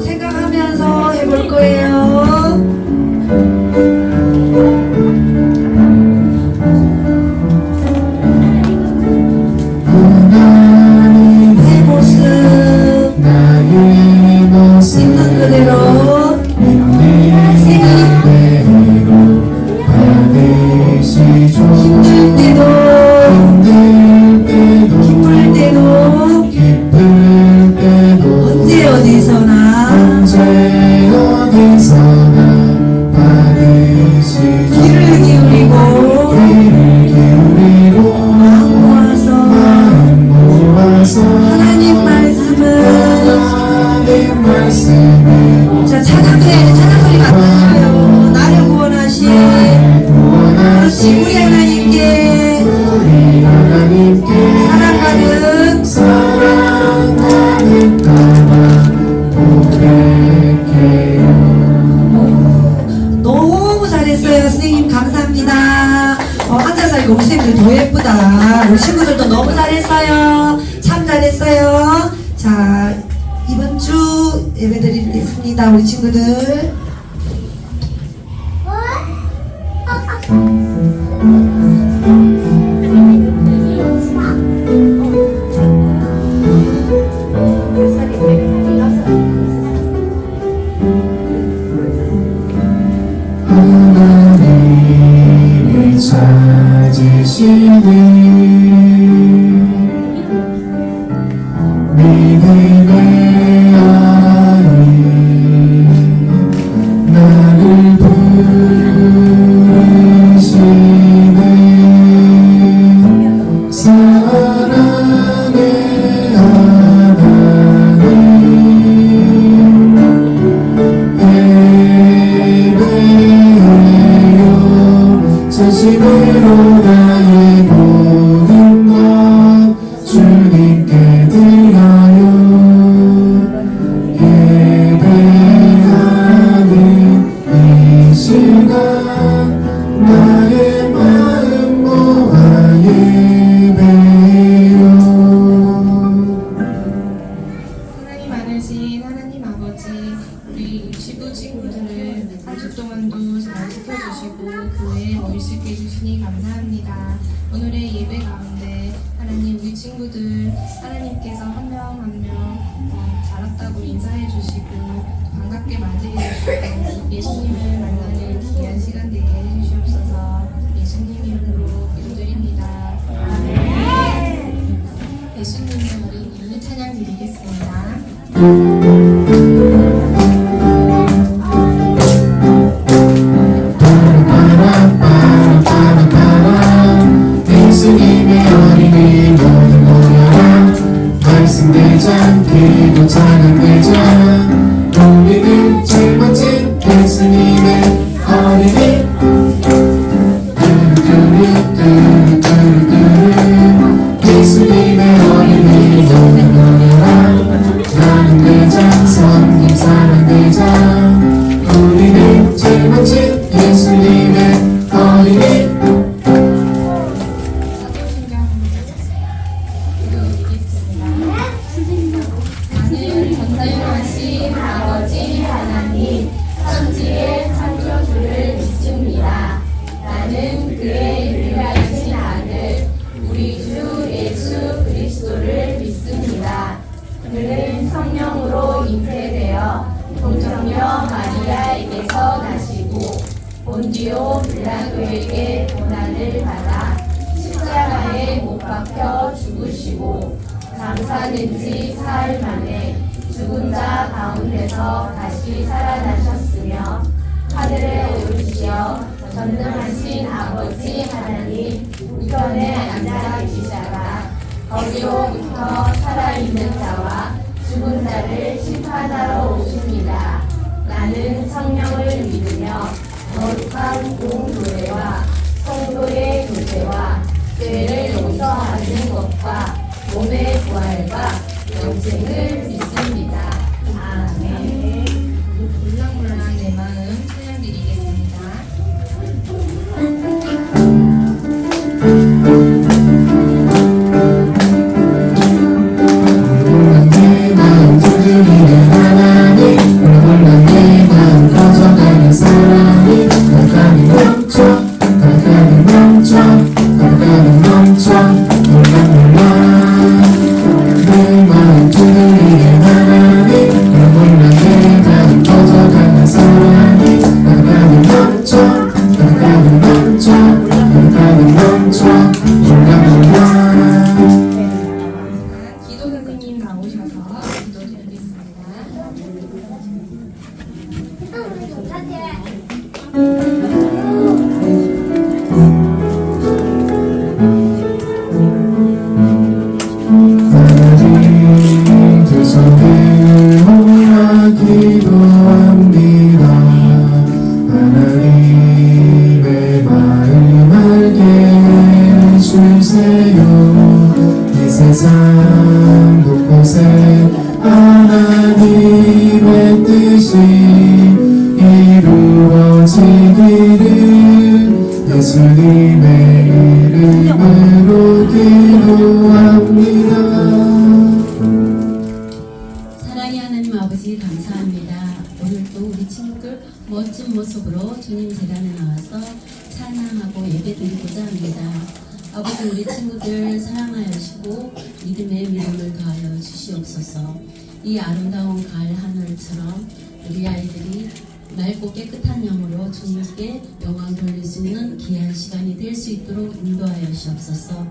생각하면서 해볼 거예요. Amen. 주님 감사합니다. 오늘의 예배 가운데 하나님 우리 친구들 하나님께서 한 명 한명 어, 잘왔다고 인사해 주시고 반갑게 맞이해 주시고 예수님을 만나는 귀한 시간 되게 해주시옵소서 예수님 이름으로 기도드립니다. 예수님의 우리 인류 찬양 드리겠습니다. 있는 자와 죽은 자를 심판하러 오십니다. 나는 성령을 믿으며 거룩한 공교회와 성도의 교제와 죄를 용서하는 것과 몸의 부활과 영생을 멋진 모습으로 주님 재단에 나와서 찬양하고 예배드리고자 합니다. 아버지 우리 친구들 사랑하여시고 믿음의 믿음을 더하여 주시옵소서. 이 아름다운 가을 하늘처럼 우리 아이들이 맑고 깨끗한 영으로 주님께 영광 돌릴 수 있는 귀한 시간이 될 수 있도록 인도하여 주옵소서.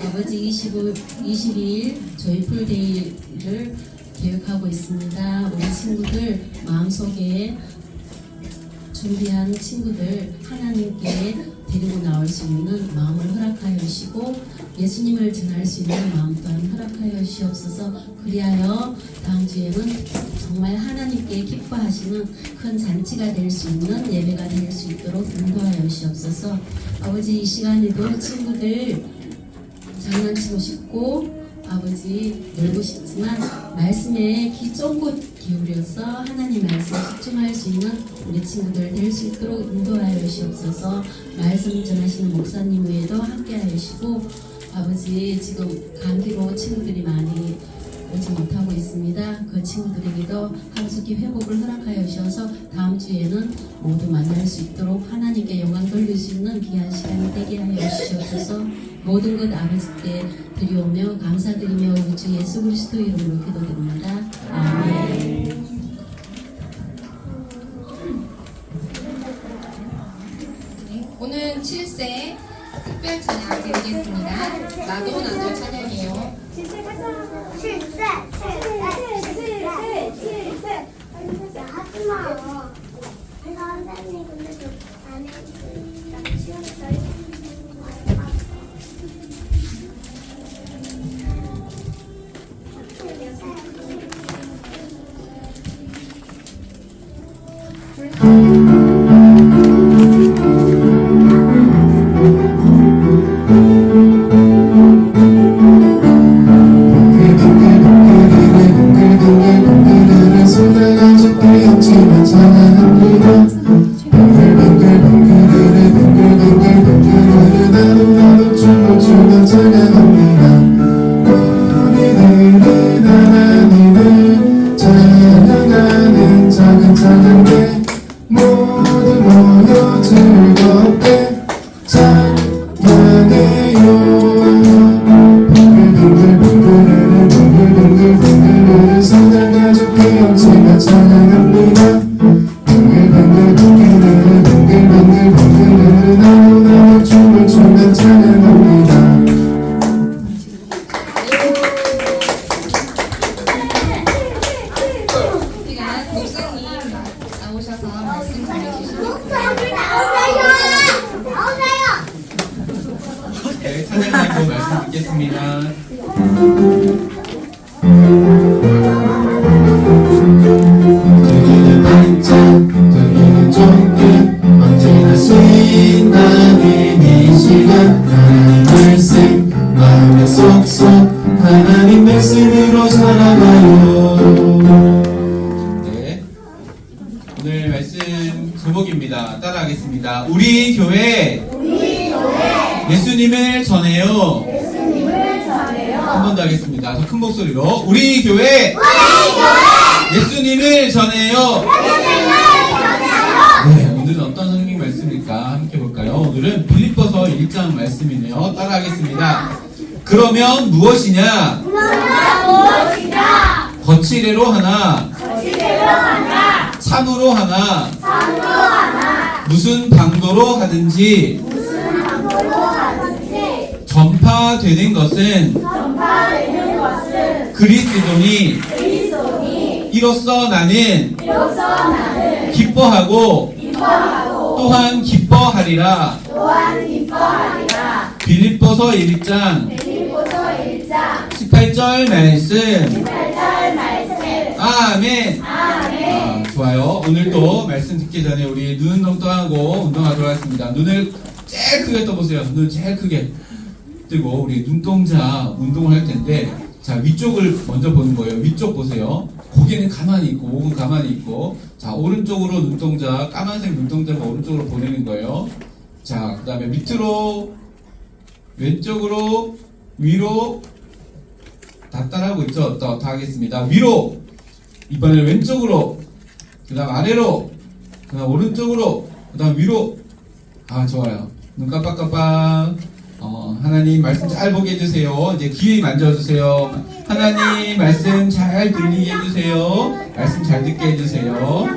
아버지 25, 22일 조이풀 데이를 계획하고 있습니다. 우리 친구들 마음속에 준비한 친구들 하나님께 데리고 나올 수 있는 마음을 허락하여 주시고 예수님을 전할 수 있는 마음 또한 허락하여 주시옵소서. 그리하여 다음 주에는 정말 하나님께 기뻐하시는 큰 잔치가 될 수 있는 예배가 될 수 있도록 인도하여 주시옵소서. 아버지 이 시간에도 친구들 장난치고 싶고 아버지 싶지만 말씀에 귀 쫑긋 기울여서 하나님 말씀에 집중할 수 있는 우리 친구들 될 수 있도록 인도하여 주시옵소서. 말씀 전하시는 목사님 외에도 함께 하시고 아버지 지금 감기로 친구들이 많이 오지 못하고 있습니다. 그 친구들에게도 하루속히 회복을 허락하여 주셔서 다음 주에는 모두 만날 수 있도록 하나님께 영광 돌릴 수 있는 귀한 시간이 되게 하여 주시옵소서 모든 것 아버지께 드리오며 감사드리며 우리 주 예수 그리스도 이름으로 기도드립니다. 아멘. 네, 오늘 7세 특별 찬양 드리겠습니다. 나도 나도 찬양이 에요. 칠세, 칠세, 칠세, 칠세, 칠세. 하지 마. 선생님 말씀 제목입니다. 따라하겠습니다. 우리 교회, 예수님을 전해요. 한 번 더 하겠습니다. 더 큰 목소리로. 우리 교회, 예수님을 전해요. 네, 오늘은 어떤 성경 말씀일까 함께 볼까요? 오늘은 빌립보서 1장 말씀이네요. 따라하겠습니다. 그러면 무엇이냐? 거칠애로 하나, 참으로 하나, 무슨 방도로 하든지, 전파되는 것은, 그리스도니, 이로써 나는, 기뻐하고, 또한 기뻐하리라. 빌립보서 1장 18절 말씀. 아멘. 아, 좋아요. 오늘도 말씀 듣기 전에 우리 눈 운동하고 운동하도록 하겠습니다. 눈을 제일 크게 떠보세요. 눈 제일 크게. 앞두고 우리 눈동자 운동을 할 텐데 자 위쪽을 먼저 보는 거예요. 위쪽 보세요. 고개는 가만히 있고 목은 가만히 있고 자 오른쪽으로 눈동자 까만색 눈동자가 오른쪽으로 보내는 거예요. 자 그다음에 밑으로 왼쪽으로 위로 다 따라하고 있죠. 더, 더 하겠습니다. 위로 이번에는 왼쪽으로 그 다음 아래로 그 다음 오른쪽으로 그 다음 위로 아 좋아요. 눈 깜빡깜빡. 어, 하나님 말씀 잘 보게 해주세요. 이제 귀 만져주세요. 하나님 말씀 잘 들리게 해주세요. 말씀 잘 듣게 해주세요.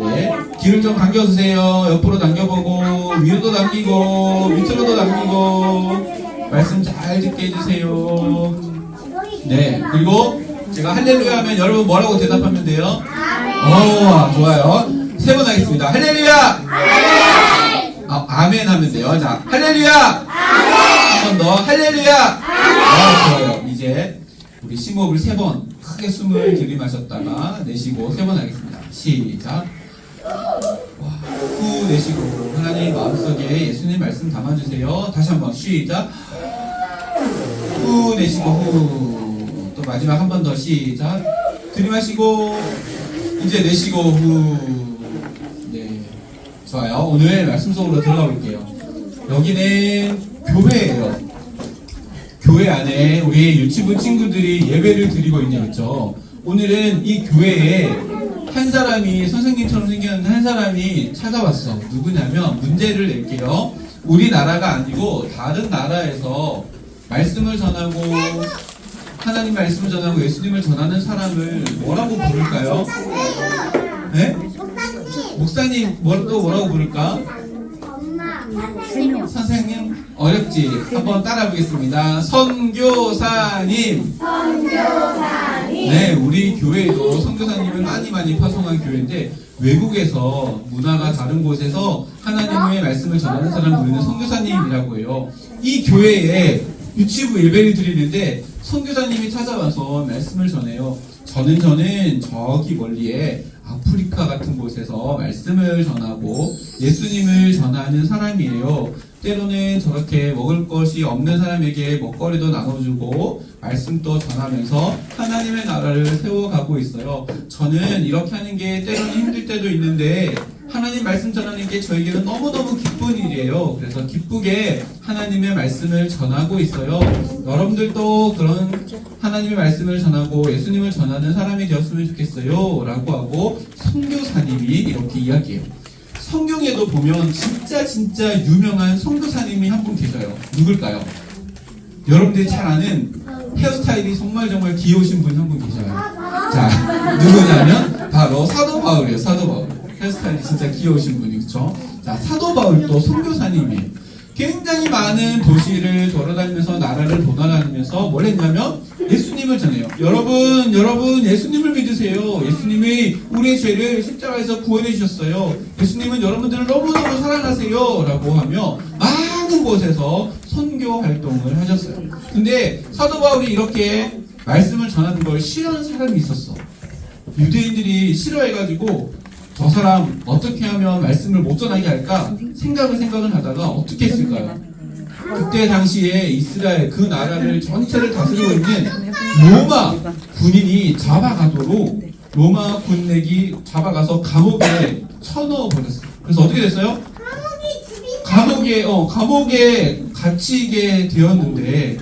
네. 귀를 좀 당겨주세요. 옆으로 당겨보고, 위로도 당기고, 밑으로도 당기고, 말씀 잘 듣게 해주세요. 네. 그리고 제가 할렐루야 하면 여러분 뭐라고 대답하면 돼요? 오, 좋아요. 세 번 하겠습니다. 할렐루야! 아, 아멘 하면 돼요. 자, 할렐루야! 한 번 더, 할렐루야! 아, 좋아요. 이제 우리 심호흡을 세 번 크게 숨을 들이마셨다가 내쉬고 세 번 하겠습니다. 시작. 와, 후 내쉬고 하나님 마음속에 예수님 말씀 담아주세요. 다시 한번 시작. 후 내쉬고 후. 또 마지막 한 번 더 시작. 들이마시고 이제 내쉬고 후. 네. 좋아요. 오늘 말씀 속으로 들어가 볼게요. 여기는 교회예요. 교회 안에 우리 유치부 친구들이 예배를 드리고 있는 거죠. 오늘은 이 교회에 한 사람이 선생님처럼 생겼는데 한 사람이 찾아왔어. 누구냐면 문제를 낼게요. 우리나라가 아니고 다른 나라에서 말씀을 전하고 하나님 말씀을 전하고 예수님을 전하는 사람을 뭐라고 부를까요? 네? 목사님 뭐, 또 뭐라고 부를까? 엄마, 선생님 어렵지? 한번 따라 보겠습니다. 선교사님. 선교사님. 네, 우리 교회도 선교사님을 많이 많이 파송한 교회인데 외국에서 문화가 다른 곳에서 하나님의 말씀을 전하는 사람 부르는 선교사님이라고 해요. 이 교회에 유치부 예배를 드리는데 선교사님이 찾아와서 말씀을 전해요. 저는 저는 저기 멀리에 아프리카 같은 곳에서 말씀을 전하고 예수님을 전하는 사람이에요. 때로는 저렇게 먹을 것이 없는 사람에게 먹거리도 나눠주고 말씀도 전하면서 하나님의 나라를 세워가고 있어요. 저는 이렇게 하는 게 때로는 힘들 때도 있는데 하나님 말씀 전하는 게 저에게는 너무너무 기쁜 일이에요. 그래서 기쁘게 하나님의 말씀을 전하고 있어요. 여러분들도 그런 하나님의 말씀을 전하고 예수님을 전하는 사람이 되었으면 좋겠어요. 라고 하고 선교사님이 이렇게 이야기해요. 성경에도 보면 진짜 진짜 유명한 선교사님이 한 분 계셔요. 누굴까요? 여러분들이 잘 아는 헤어스타일이 정말 정말 귀여우신 분 한 분 계셔요. 자, 누구냐면 바로 사도 바울이에요. 사도 바울. 헤어스타일이 진짜 귀여우신 분이 그쵸? 자, 사도 바울도 선교사님이에요. 굉장히 많은 도시를 돌아다니면서 나라를 돌아다니면서 뭘 했냐면 예수님을 전해요. 여러분, 여러분 예수님을 믿으세요. 예수님이 우리의 죄를 십자가에서 구원해 주셨어요. 예수님은 여러분들을 너무너무 사랑하세요. 라고 하며 많은 곳에서 선교 활동을 하셨어요. 근데 사도 바울이 이렇게 말씀을 전하는 걸 싫어하는 사람이 있었어. 유대인들이 싫어해가지고 저 사람 어떻게 하면 말씀을 못 전하게 할까 생각을 생각을 하다가 어떻게 했을까요? 그때 당시에 이스라엘 그 나라를 전체를 다스리고 있는 로마 군인이 잡아가도록 로마 군렉이 잡아가서 감옥에 쳐넣어 버렸어요. 그래서 어떻게 됐어요? 감옥에 어 감옥에 갇히게 되었는데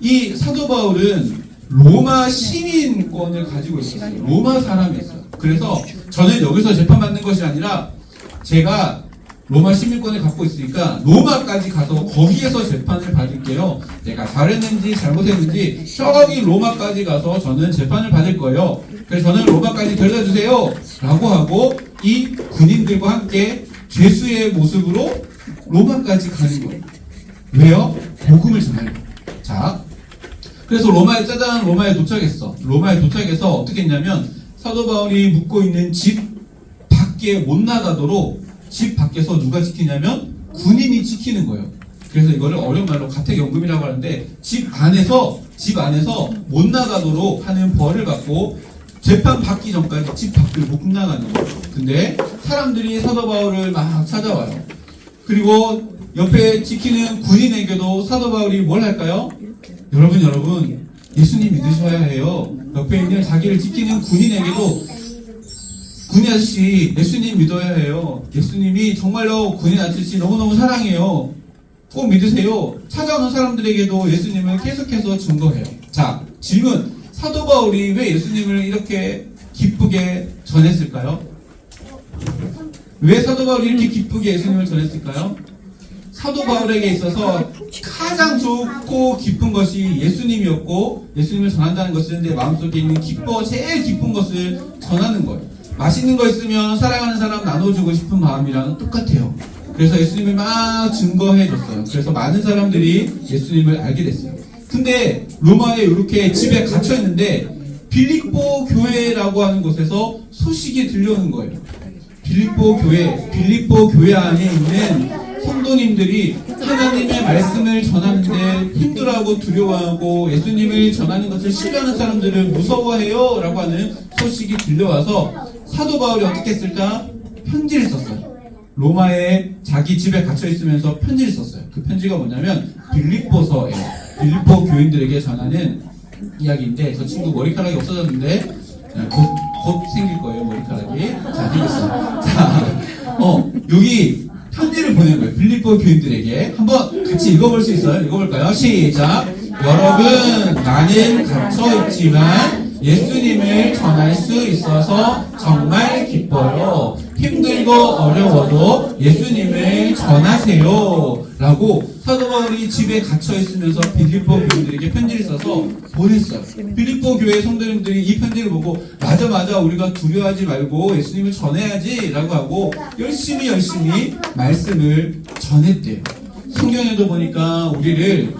이 사도 바울은 로마 시민권을 가지고 있었어요. 로마 사람이었어요. 그래서 저는 여기서 재판받는 것이 아니라 제가 로마 시민권을 갖고 있으니까 로마까지 가서 거기에서 재판을 받을게요. 내가 잘했는지 잘못했는지 저기 로마까지 가서 저는 재판을 받을 거예요. 그래서 저는 로마까지 데려다 주세요. 라고 하고 이 군인들과 함께 죄수의 모습으로 로마까지 가는 거예요. 왜요? 복음을 전하는 거예요. 자, 그래서 로마에 짜잔 로마에 도착했어. 로마에 도착해서 어떻게 했냐면 사도 바울이 묵고 있는 집 밖에 못 나가도록 집 밖에서 누가 지키냐면 군인이 지키는 거예요. 그래서 이거를 어려운 말로 가택연금이라고 하는데 집 안에서 집 안에서 못 나가도록 하는 벌을 받고 재판 받기 전까지 집 밖을 못 나가는 거예요. 근데 사람들이 사도 바울을 막 찾아와요. 그리고 옆에 지키는 군인에게도 사도 바울이 뭘 할까요? 여러분, 여러분, 예수님 믿으셔야 해요. 옆에 있는 자기를 지키는 군인에게도 군인 아저씨, 예수님 믿어야 해요. 예수님이 정말로 군인 아저씨 너무너무 사랑해요. 꼭 믿으세요. 찾아오는 사람들에게도 예수님을 계속해서 증거해요. 자, 질문. 사도 바울이 왜 예수님을 이렇게 기쁘게 전했을까요? 왜 사도 바울이 이렇게 기쁘게 예수님을 전했을까요? 사도 바울에게 있어서 가장 좋고 기쁜 것이 예수님이었고 예수님을 전한다는 것은 내 마음속에 있는 기뻐 제일 기쁜 것을 전하는 거예요. 맛있는 거 있으면 사랑하는 사람 나눠주고 싶은 마음이랑 똑같아요. 그래서 예수님을 막 증거해 줬어요. 그래서 많은 사람들이 예수님을 알게 됐어요. 근데 로마에 이렇게 집에 갇혀 있는데 빌립보 교회라고 하는 곳에서 소식이 들려오는 거예요. 빌립보 교회, 빌립보 교회 안에 있는 성도님들이 하나님의 말씀을 전하는데 힘들어하고 두려워하고 예수님을 전하는 것을 싫어하는 사람들을 무서워해요 라고 하는 소식이 들려와서 사도 바울이 어떻게 했을까? 편지를 썼어요. 로마에 자기 집에 갇혀 있으면서 편지를 썼어요. 그 편지가 뭐냐면 빌립보서예요. 빌립보 교인들에게 전하는 이야기인데 저 친구 머리카락이 없어졌는데 곧, 곧 생길 거예요 머리카락이 자 생겼어 자, 어 여기 편지를 보낸 거예요. 빌립보 교인들에게. 한번 같이 읽어볼 수 있어요? 읽어볼까요? 시작. 여러분 나는 갇혀 있지만 예수님을 전할 수 있어서 정말 기뻐요. 힘들고 어려워도 예수님을 전하세요 라고 사도 바울이 집에 갇혀 있으면서 빌립보 교인들에게 편지를 써서 보냈어요. 빌립보 교회 성도님들이 이 편지를 보고 맞아 맞아 우리가 두려워하지 말고 예수님을 전해야지 라고 하고 열심히 열심히 말씀을 전했대요. 성경에도 보니까 우리를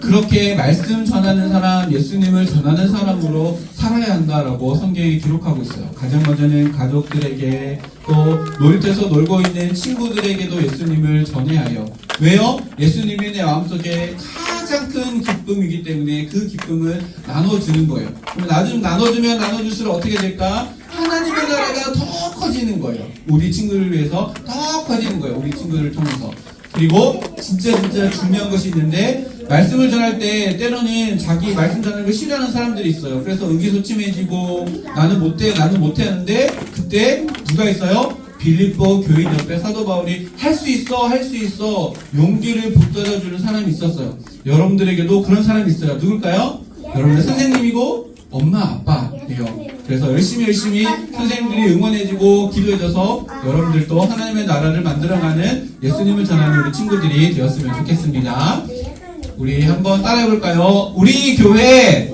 그렇게 말씀 전하는 사람, 예수님을 전하는 사람으로 살아야 한다라고 성경이 기록하고 있어요. 가장 먼저는 가족들에게 또 놀이터에서 놀고 있는 친구들에게도 예수님을 전해야 해요. 왜요? 예수님이 내 마음속에 가장 큰 기쁨이기 때문에 그 기쁨을 나눠주는 거예요. 그럼 나중 나눠주면 나눠줄수록 어떻게 될까? 하나님의 나라가 더 커지는 거예요. 우리 친구를 위해서 더 커지는 거예요. 우리 친구들을 통해서. 그리고 진짜 진짜 중요한 것이 있는데 말씀을 전할 때 때로는 자기 말씀 전하는 걸 싫어하는 사람들이 있어요. 그래서 의기소침해지고 나는 못해 나는 못해 하는데 그때 누가 있어요? 빌립보 교인 옆에 사도 바울이 할 수 있어 할 수 있어 용기를 북돋아 주는 사람이 있었어요. 여러분들에게도 그런 사람이 있어요. 누굴까요? 여러분의 선생님이고 엄마 아빠예요. 그래서 열심히 열심히 선생님들이 응원해주고 기도해줘서 여러분들도 하나님의 나라를 만들어가는 예수님을 전하는 우리 친구들이 되었으면 좋겠습니다. 우리 한번 따라해볼까요? 우리 교회,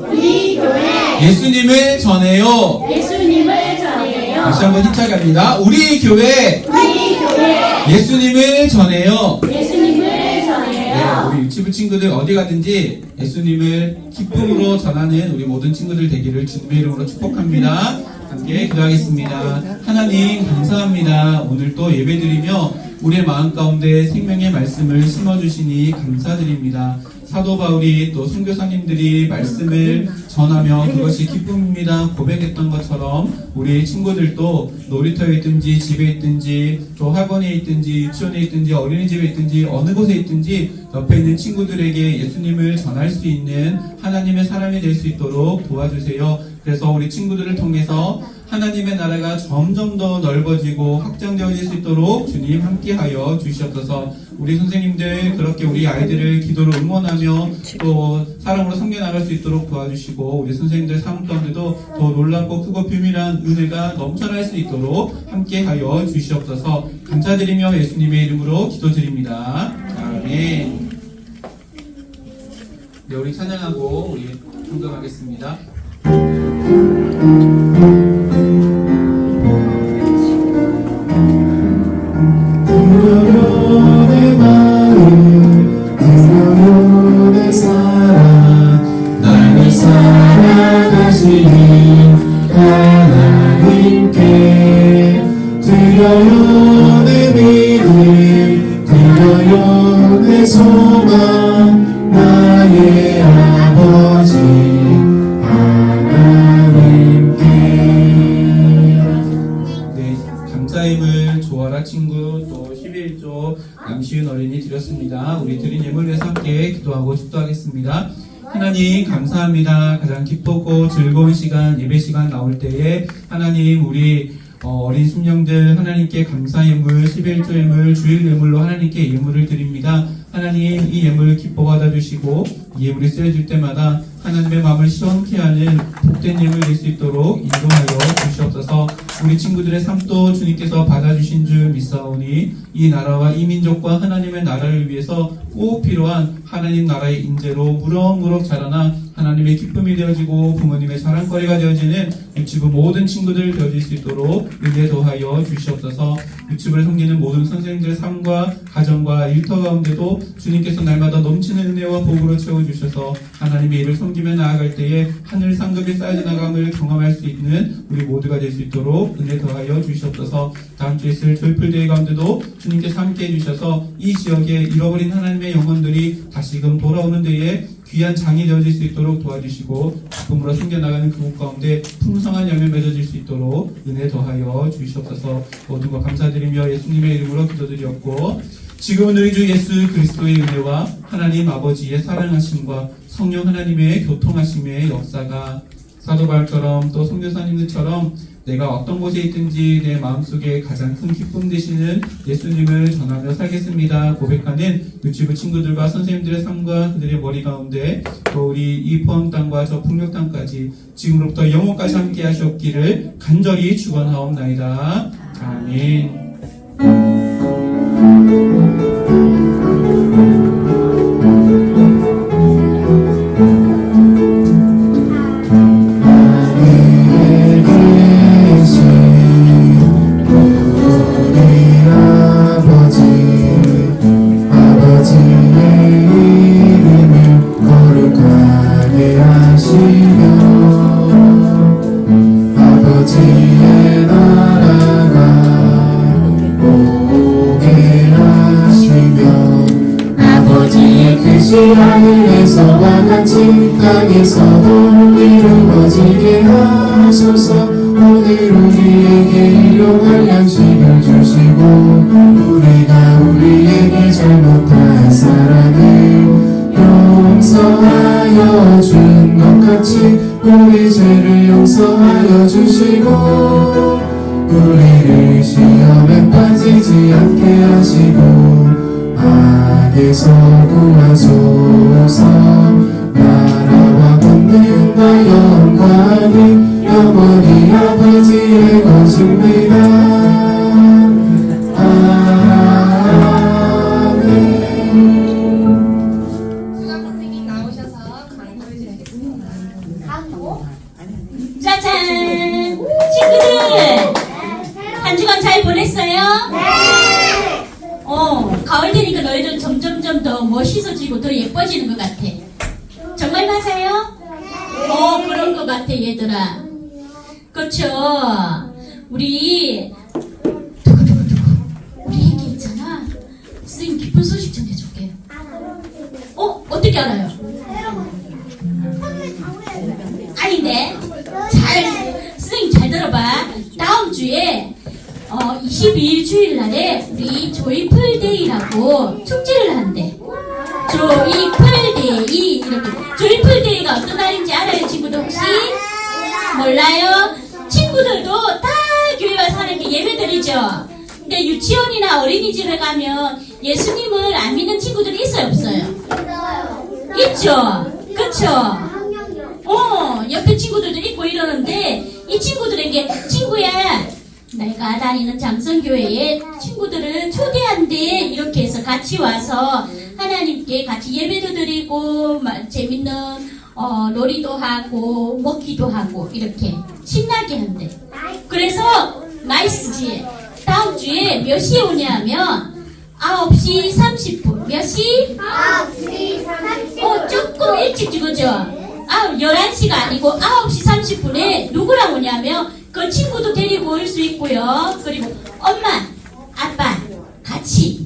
예수님을 전해요. 예수님을 전해요. 다시 한번 힘차게 합니다. 우리 교회, 우리 교회 예수님을 전해요. 네, 전해요. 우리 유치부 친구들 어디 가든지 예수님을 기쁨으로 전하는 우리 모든 친구들 되기를 주님의 이름으로 축복합니다. 함께 기도하겠습니다. 하나님 감사합니다. 오늘 또 예배드리며 우리의 마음 가운데 생명의 말씀을 심어주시니 감사드립니다. 사도 바울이 또 선교사님들이 말씀을 전하며 그것이 기쁨입니다 고백했던 것처럼 우리 친구들도 놀이터에 있든지 집에 있든지 또 학원에 있든지 유치원에 있든지 어린이집에 있든지 어느 곳에 있든지 옆에 있는 친구들에게 예수님을 전할 수 있는 하나님의 사람이 될 수 있도록 도와주세요. 그래서 우리 친구들을 통해서 하나님의 나라가 점점 더 넓어지고 확장되어질 수 있도록 주님 함께하여 주시옵소서. 우리 선생님들 그렇게 우리 아이들을 기도로 응원하며 또 사랑으로 섬겨 나갈 수 있도록 도와주시고 우리 선생님들 삶 가운데도 더 놀랍고 크고 비밀한 은혜가 넘쳐날 수 있도록 함께하여 주시옵소서. 감사드리며 예수님의 이름으로 기도드립니다. 아멘. 네, 우리 찬양하고 우리 성경하겠습니다. 네, 감사임을 조아라 친구 또 11조 남시은 어린이 드렸습니다. 우리 드린 예물 위해서 기도하고 축도하겠습니다. 하나님 감사합니다. 가장 기쁘고 즐거운 시간 예배 시간 나올 때에 하나님 우리 어, 어린 심령들 하나님께 감사 예물, 11조 예물, 주일 예물로 하나님께 예물을 드립니다. 하나님 이 예물을 기뻐 받아주시고 이 예물이 쓰여질 때마다 하나님의 마음을 시원케 하는 복된 예물 될수 있도록 인도하여 주시옵소서 우리 친구들의 삶도 주님께서 받아주신 줄 믿사오니 이 나라와 이 민족과 하나님의 나라를 위해서 꼭 필요한 하나님 나라의 인재로 무럭무럭 자라나 하나님의 기쁨이 되어지고 부모님의 자랑거리가 되어지는 유치부 모든 친구들 되어질 수 있도록 은혜 더하여 주시옵소서. 유치부를 섬기는 모든 선생님들의 삶과 가정과 일터 가운데도 주님께서 날마다 넘치는 은혜와 복으로 채워주셔서 하나님의 일을 섬기며 나아갈 때에 하늘 상급이 쌓여져 나감을 경험할 수 있는 우리 모두가 될 수 있도록 은혜 더하여 주시옵소서. 다음 주에 있을 조이풀데이 가운데도 주님께서 함께 해주셔서 이 지역에 잃어버린 하나님의 영혼들이 다시금 돌아오는 데에 귀한 장이 되어질 수 있도록 도와주시고 기쁨으로 숨겨나가는 그곳 가운데 풍성한 열매 맺어질 수 있도록 은혜 더하여 주시옵소서. 모든 것 감사드리며 예수님의 이름으로 기도드렸고 지금은 우리 주 예수 그리스도의 은혜와 하나님 아버지의 사랑하심과 성령 하나님의 교통하심의 역사가 사도 바울처럼 또 성교사님들처럼 내가 어떤 곳에 있든지 내 마음속에 가장 큰 기쁨 되시는 예수님을 전하며 살겠습니다. 고백하는 유치부 친구들과 선생님들의 삶과 그들의 머리 가운데 또 우리 이 포항 땅과 저 풍력 땅까지 지금으로부터 영원까지 함께 하시옵기를 간절히 축원하옵나이다. 아멘. 오늘 우리에게 일용할 양식을 주시고 우리가 우리에게 잘못한 사람을 용서하여 준 것 같이 우리 죄를 용서하여 주시고 우리를 시험에 빠지지 않게 하시고 악에서 구하소서. 나라 와 권능과 영광이 영원히 아버지의 것입니다 아멘 수강 선생님 나오셔서 강의를 해주시겠습니다. 짜잔! 친구들! 한 주간 잘 보냈어요? 네! 어, 가을 되니까 너희들 점점점 더 멋있어지고 더 예뻐지는 것 같아. 정말 맞아요? 어, 그런 것 같아, 얘들아. 그렇죠. 우리, 두구두구두구. 우리 애기 있잖아. 선생님 기쁜 소식 전해줄게. 어, 어떻게 알아요? 아닌데 잘 선생님 잘 들어봐 다음 주에 어 22일 주일날에 우리 조이풀데이라고 축제를 한대 조이풀데이 이렇게 조이풀데이가 어떤 날인지 알아요 친구들 혹시? 몰라요? 친구들도 다 교회 와서 하는 게 예배드리죠. 근데 유치원이나 어린이집에 가면 예수님을 안 믿는 친구들이 있어요 없어요? 있죠. 그쵸? 어, 옆에 친구들도 있고 이러는데 이 친구들에게 친구야 내가 다니는 장성교회에 친구들을 초대한대. 이렇게 해서 같이 와서 하나님께 같이 예배도 드리고 막 재밌는 어, 놀이도 하고 먹기도 하고 이렇게 신나게 한대 그래서 나이스지 다음 주에 몇 시에 오냐면 9시 30분 몇 시? 어, 조금 일찍 죽어죠? 아, 11시가 아니고 9시 30분에 누구랑 오냐면 그 친구도 데리고 올 수 있고요. 그리고 엄마, 아빠 같이.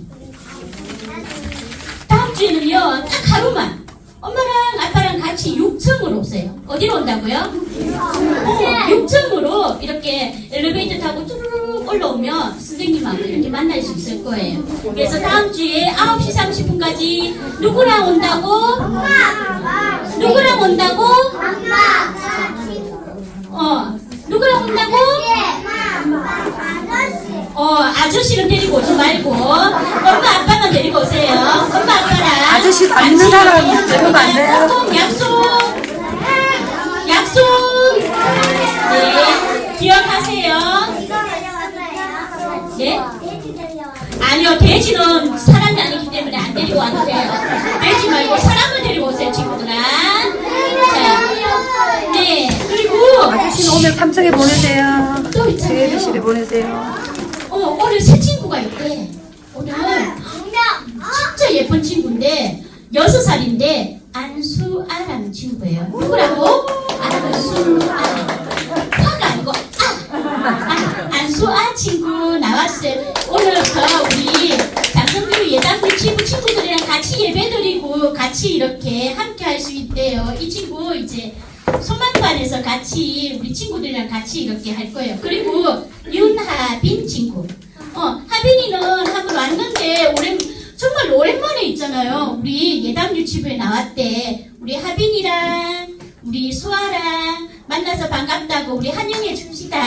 주에는요, 딱 하루만. 엄마랑 아빠랑 같이 6층으로 오세요. 어디로 온다고요? 어, 6층으로 이렇게 엘리베이터 타고 쭈르륵 올라오면 선생님하고 이렇게 만날 수 있을 거예요. 그래서 다음 주에 9시 30분까지 누구랑 온다고? 누구랑 온다고? 어, 누구랑 온다고? 어, 아저씨를 데리고 오지 말고 엄마 아빠만 데리고 오세요. 엄마 아빠랑 아저씨 닮는 사람 데리고 안 돼요? 약속, 약속, 약속. 네, 기억하세요. 네? 아니요, 돼지는 사람이 아니기 때문에 안 데리고 와도 돼요. 돼지 말고 사람을 데리고 오세요, 친구들아. 자, 네, 그리고 아저씨는 오면 삼성에 보내세요. 또 있잖아요. 제일실에 보내세요. 어, 오늘 새 친구가 있대. 오늘 진짜 예쁜 친구인데 여섯 살인데 안수아라는 친구예요. 누구라고? 안수아. 화가 아니고 아. 아, 안수아 친구 나왔어요. 오늘부터 우리 장성규 예담교 친구 친구들이랑 같이 예배드리고 같이 이렇게 함께 할 수 있대요. 이 친구 이제 소망반에서 같이 우리 친구들이랑 같이 이렇게 할 거예요. 그리고 윤하빈 친구. 어, 하빈이는 한번 왔는데 오랜 정말 오랜만에 있잖아요. 우리 예담 유치부에 나왔대. 우리 하빈이랑 우리 수아랑 만나서 반갑다고 우리 환영해 줍시다.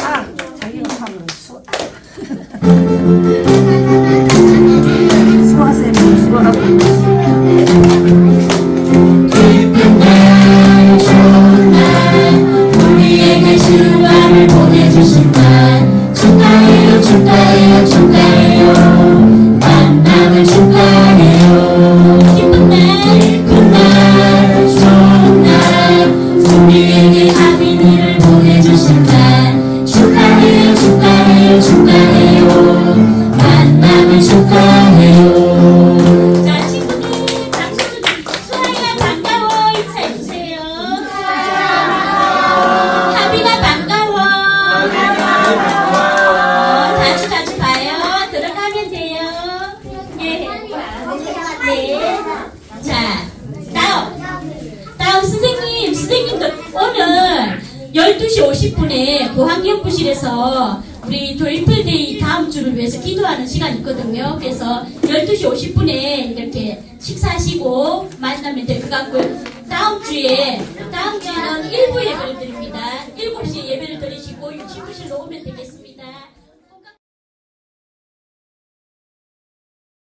아, 자기가 하면 수. 수아 쌤 수아라고.